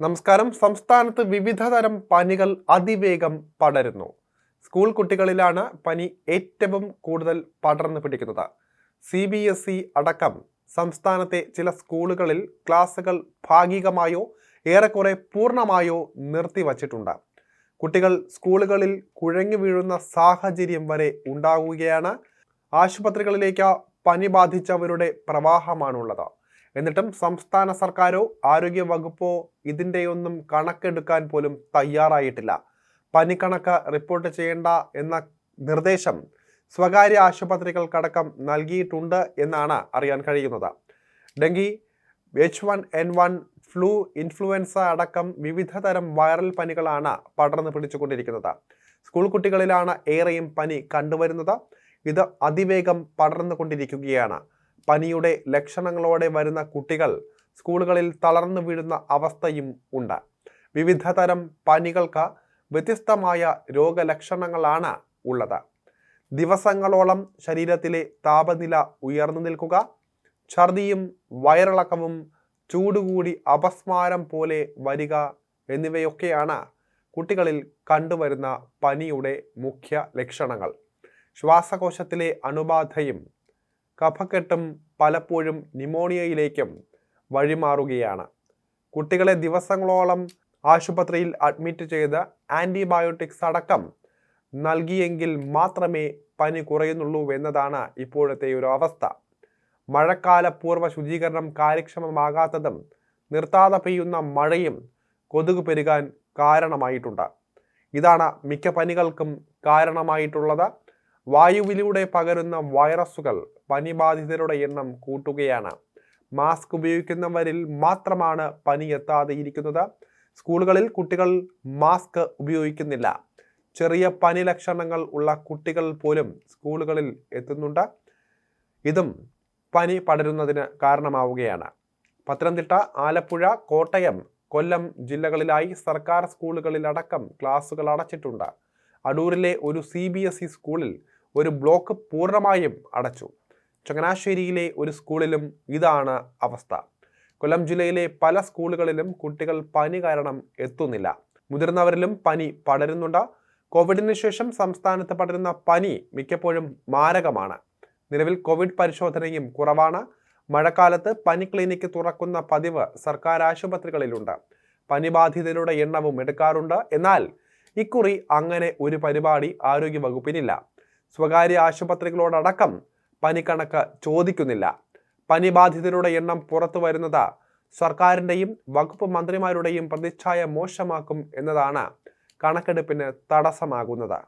നമസ്കാരം. സംസ്ഥാനത്ത് വിവിധ തരം പനികൾ അതിവേഗം പടരുന്നു. സ്കൂൾ കുട്ടികളിലാണ് പനി ഏറ്റവും കൂടുതൽ പടർന്നു പിടിക്കുന്നത്. സി ബി എസ് ഇ അടക്കം സംസ്ഥാനത്തെ ചില സ്കൂളുകളിൽ ക്ലാസുകൾ ഭാഗികമായോ ഏറെക്കുറെ പൂർണമായോ നിർത്തിവച്ചിട്ടുണ്ട് കുട്ടികൾ സ്കൂളുകളിൽ കുഴഞ്ഞു വീഴുന്ന സാഹചര്യം വരെ ഉണ്ടാകുകയാണ് ആശുപത്രികളിലേക്ക് പനി ബാധിച്ചവരുടെ പ്രവാഹമാണുള്ളത്. എന്നിട്ടും സംസ്ഥാന സർക്കാരോ ആരോഗ്യ വകുപ്പോ ഇതിന്റെയൊന്നും കണക്കെടുക്കാൻ പോലും തയ്യാറായിട്ടില്ല. പനിക്കണക്ക് റിപ്പോർട്ട് ചെയ്യേണ്ട എന്ന നിർദ്ദേശം സ്വകാര്യ ആശുപത്രികൾക്കടക്കം നൽകിയിട്ടുണ്ട് എന്നാണ് അറിയാൻ കഴിയുന്നത്. Dengue H one N one flu influenza അടക്കം വിവിധ തരം വൈറൽ പനികളാണ് പടർന്നു പിടിച്ചുകൊണ്ടിരിക്കുന്നത്. സ്കൂൾ കുട്ടികളിലാണ് ഏറെയും പനി കണ്ടുവരുന്നത്. ഇത് അതിവേഗം പടർന്നുകൊണ്ടിരിക്കുകയാണ്. പനിയുടെ ലക്ഷണങ്ങളോടെ വരുന്ന കുട്ടികൾ സ്കൂളുകളിൽ തളർന്നു വീഴുന്ന അവസ്ഥയും ഉണ്ട്. വിവിധ തരം പനികൾക്ക് വ്യത്യസ്തമായ രോഗലക്ഷണങ്ങളാണ് ഉള്ളത്. ദിവസങ്ങളോളം ശരീരത്തിലെ താപനില ഉയർന്നു നിൽക്കുക ഛർദിയും വയറിളക്കവും ചൂടുകൂടി അപസ്മാരം പോലെ വരിക എന്നിവയൊക്കെയാണ് കുട്ടികളിൽ കണ്ടുവരുന്ന പനിയുടെ മുഖ്യ ലക്ഷണങ്ങൾ. ശ്വാസകോശത്തിലെ അണുബാധയും കഫക്കെട്ടും പലപ്പോഴും ന്യൂമോണിയയിലേക്കും വഴിമാറുകയാണ്. കുട്ടികളെ ദിവസങ്ങളോളം ആശുപത്രിയിൽ അഡ്മിറ്റ് ചെയ്ത് ആന്റിബയോട്ടിക്സ് അടക്കം നൽകിയെങ്കിൽ മാത്രമേ പനി കുറയുന്നുള്ളൂ എന്നതാണ് ഇപ്പോഴത്തെ ഒരു അവസ്ഥ. മഴക്കാല പൂർവ ശുചീകരണം കാര്യക്ഷമമാകാത്തതും നിർത്താതെ പെയ്യുന്ന മഴയും കൊതുക് പെരുകാൻ കാരണമായിട്ടുണ്ട്. ഇതാണ് മിക്ക പനികൾക്കും കാരണമായിട്ടുള്ളത്. വായുവിലൂടെ പകരുന്ന വൈറസുകൾ പനിബാധിതരുടെ എണ്ണം കൂട്ടുകയാണ്. മാസ്ക് ഉപയോഗിക്കുന്നവരിൽ മാത്രമാണ് പനി എത്താതെ ഇരിക്കുന്നത് സ്കൂളുകളിൽ കുട്ടികൾ മാസ്ക് ഉപയോഗിക്കുന്നില്ല. ചെറിയ പനി ലക്ഷണങ്ങൾ ഉള്ള കുട്ടികൾ പോലും സ്കൂളുകളിൽ എത്തുന്നുണ്ട്. ഇതും പനി പടരുന്നതിന് കാരണമാവുകയാണ്. പത്തനംതിട്ട ആലപ്പുഴ കോട്ടയം കൊല്ലം ജില്ലകളിലായി സർക്കാർ സ്കൂളുകളിലടക്കം ക്ലാസുകൾ അടച്ചിട്ടുണ്ട്. അടൂരിലെ ഒരു സി സ്കൂളിൽ ഒരു ബ്ലോക്ക് പൂർണമായും അടച്ചു. ചങ്ങനാശ്ശേരിയിലെ ഒരു സ്കൂളിലും ഇതാണ് അവസ്ഥ. കൊല്ലം ജില്ലയിലെ പല സ്കൂളുകളിലും കുട്ടികൾ പനി കാരണം എത്തുന്നില്ല. മുതിർന്നവരിലും പനി പടരുന്നുണ്ട്. കോവിഡിന് ശേഷം സംസ്ഥാനത്ത് പടരുന്ന പനി മിക്കപ്പോഴും മാരകമാണ്. നിലവിൽ കോവിഡ് പരിശോധനയും കുറവാണ്. മഴക്കാലത്ത് പനി ക്ലിനിക്ക് തുറക്കുന്ന പതിവ് സർക്കാർ ആശുപത്രികളിലുണ്ട്. പനി ബാധിതരുടെ എണ്ണവും എടുക്കാറുണ്ട്. എന്നാൽ ഇക്കുറി അങ്ങനെ ഒരു പരിപാടി ആരോഗ്യ വകുപ്പിനില്ല സ്വകാര്യ ആശുപത്രികളോടടക്കം പനിക്കണക്ക് ചോദിക്കുന്നില്ല. പനിബാധിതരുടെ എണ്ണം പുറത്തു വരുന്നത് സർക്കാരിന്റെയും വകുപ്പ് മന്ത്രിമാരുടെയും പ്രതിച്ഛായ മോശമാക്കും എന്നതാണ് കണക്കെടുപ്പിന് തടസ്സമാകുന്നത്.